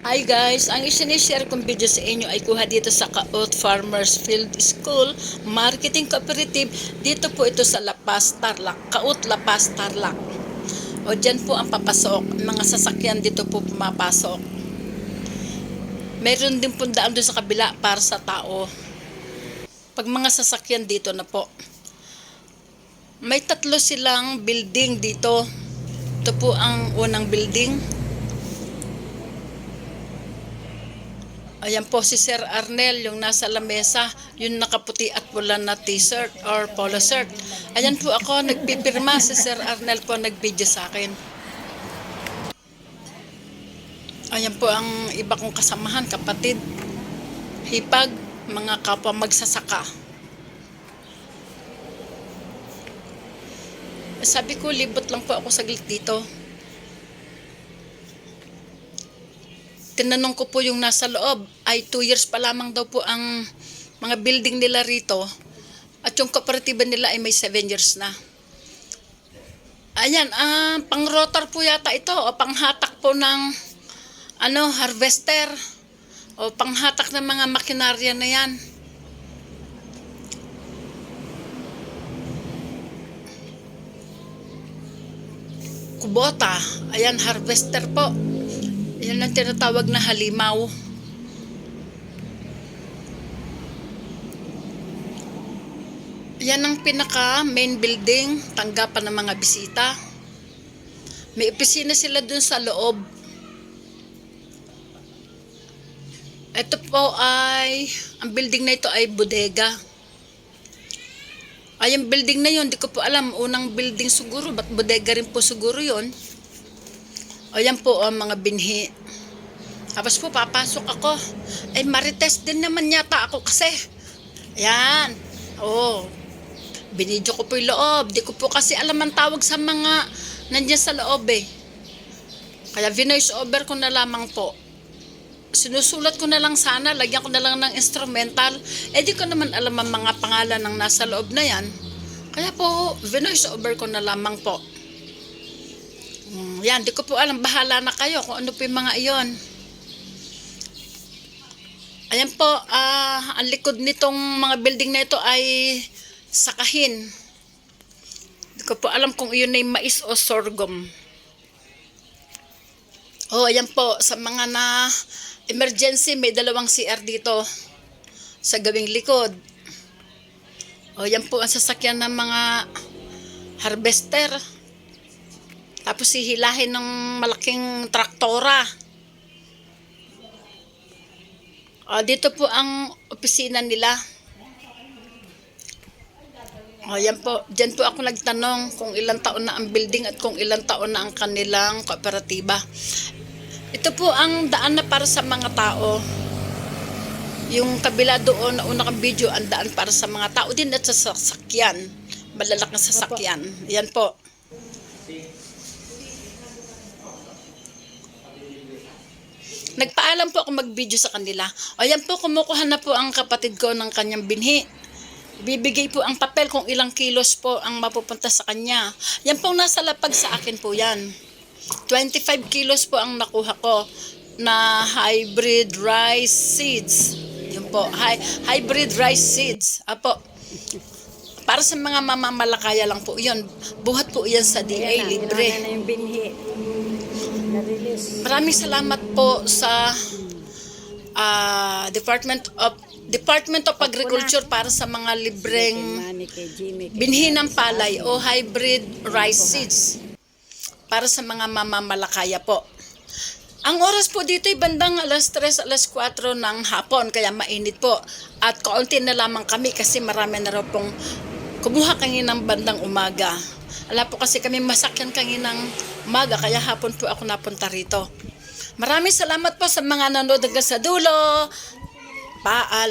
Hi guys, ang isinishare kong video sa inyo ay kuha dito sa Kaot Farmers Field School Marketing Cooperative. Dito po ito sa Lapas, Tarlac. Kaot, Lapas, Tarlac. O dyan po ang papasok. Mga sasakyan dito po pumapasok. Meron din po daan doon sa kabila para sa tao. Pag mga sasakyan dito na po. May tatlo silang building dito. Ito po ang unang building. Ayan po si Sir Arnel, yung nasa lamesa, yung nakaputi at pula na t-shirt or polo shirt. Ayan po ako, nagpipirma si Sir Arnel po, nag-video sa akin. Ayan po ang iba kong kasamahan, kapatid. Hipag, mga kapwa magsasaka. Sabi ko, libot lang po ako saglit dito. Tinanong ko po yung nasa loob, ay 2 years pa lamang daw po ang mga building nila rito. At yung kooperatiba nila ay may 7 years na. Ayan, ah, pang rotor po yata ito o panghatak po ng ano, harvester o panghatak ng mga makinarya na yan. Kubota, ayan, harvester po. Yan ang tinatawag na halimaw. Yan ang pinaka main building, tanggapan ng mga bisita. May opisina sila dun sa loob. Ito po ay, ang building na ito ay bodega. Ay, yung building na yun, di ko po alam, unang building siguro, ba't bodega rin po siguro yun. Ayan po ang mga binhi. Tapos po, papasok ako. Ay, marites din naman yata ako kasi. Ayan. Oo. Binidyo ko po yung loob. Di ko po kasi alam ang tawag sa mga nandiyan sa loob eh. Kaya vinoise over ko na lamang po. Sinusulat ko na lang sana, lagyan ko na lang ng instrumental. Eh di ko naman alam ang mga pangalan ng nasa loob na yan. Kaya po, vinoise over ko na lamang po. Mm, yan, di ko po alam. Bahala na kayo kung ano po yung mga iyon. Ayan po, ah, ang likod nitong mga building na ito ay sakahin. Di ko po alam kung iyon ay mais o sorghum. Oh, ayan po, sa mga na emergency, may dalawang CR dito sa gawing likod. Oh, yan po ang sasakyan ng mga harvester. Tapos sihilahin ng malaking traktora. Ah, dito po ang opisina nila. O, yan po. Diyan po ako nagtanong kung ilang taon na ang building at kung ilang taon na ang kanilang kooperatiba. Ito po ang daan na para sa mga tao. Yung kabila doon na una kang video, ang daan para sa mga tao din at sa sasakyan. Malalaking sasakyan. Yan po. Nagpaalam po ako mag-video sa kanila. O yan po, kumukuha na po ang kapatid ko ng kanyang binhi. Bibigay po ang papel kung ilang kilos po ang mapupunta sa kanya. Yan pong nasa lapag sa akin po yan. 25 kilos po ang nakuha ko na hybrid rice seeds. Yun po, hy- hybrid rice seeds. Apo. Para sa mga mamamalakaya lang po yun. Buhat po yan sa DA, libre. na yung binhi. Na-release. Maraming salamat po sa ah, Department of Department of Agriculture para sa mga libreng binhi ng palay o hybrid rice seeds para sa mga mamamalakaya po. Ang oras po dito ay bandang alas 3, alas 4 ng hapon, kaya mainit po. At kaunti na lamang kami kasi marami na raw pong kumuha kaninang bandang umaga. Ala po kasi kami masakyan kaninang umaga, kaya hapon po ako napunta rito. Maraming salamat po sa mga nanood hanggang sa dulo. Paal.